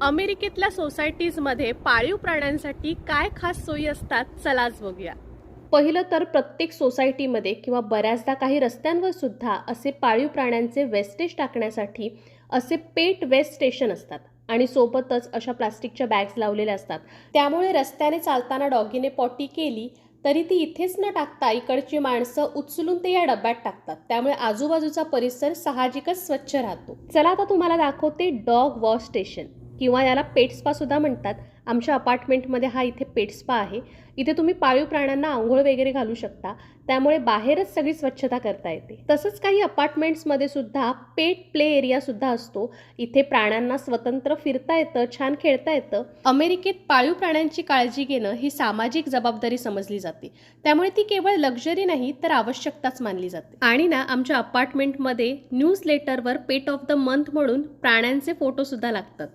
अमेरिकेतल्या सोसायटीजमध्ये पाळीव प्राण्यांसाठी काय खास सोयी असतात चलाच बघूया. पहिलं तर प्रत्येक सोसायटीमध्ये किंवा बऱ्याचदा काही रस्त्यांवर सुद्धा असे पाळीव प्राण्यांचे वेस्टेज टाकण्यासाठी असे पेट वेस्ट स्टेशन असतात आणि सोबतच अशा प्लास्टिकच्या बॅग्स लावलेल्या असतात. त्यामुळे रस्त्याने चालताना डॉगीने पॉटी केली तरी ती इथेच न टाकता इकडची माणसं उचलून ते या डब्यात टाकतात. त्यामुळे आजूबाजूचा परिसर साहजिकच स्वच्छ राहतो. चला आता तुम्हाला दाखवते डॉग वॉश स्टेशन. किंवा याला पेट स्पा सुद्धा म्हणतात. आमच्या अपार्टमेंटमध्ये हा इथे पेट स्पा आहे. इथे तुम्ही पाळीव प्राण्यांना आंघोळ वगैरे घालू शकता. त्यामुळे बाहेरच सगळी स्वच्छता करता येते. तसंच काही अपार्टमेंट्समध्ये सुद्धा पेट प्ले एरिया सुद्धा असतो. इथे प्राण्यांना स्वतंत्र फिरता येतं छान खेळता येतं. अमेरिकेत पाळीव प्राण्यांची काळजी घेणं ही सामाजिक जबाबदारी समजली जाते. त्यामुळे ती केवळ लक्झरी नाही तर आवश्यकताच मानली जाते. आणि ना आमच्या अपार्टमेंटमध्ये न्यूज लेटरवर पेट ऑफ द मंथ म्हणून प्राण्यांचे फोटोसुद्धा लागतात.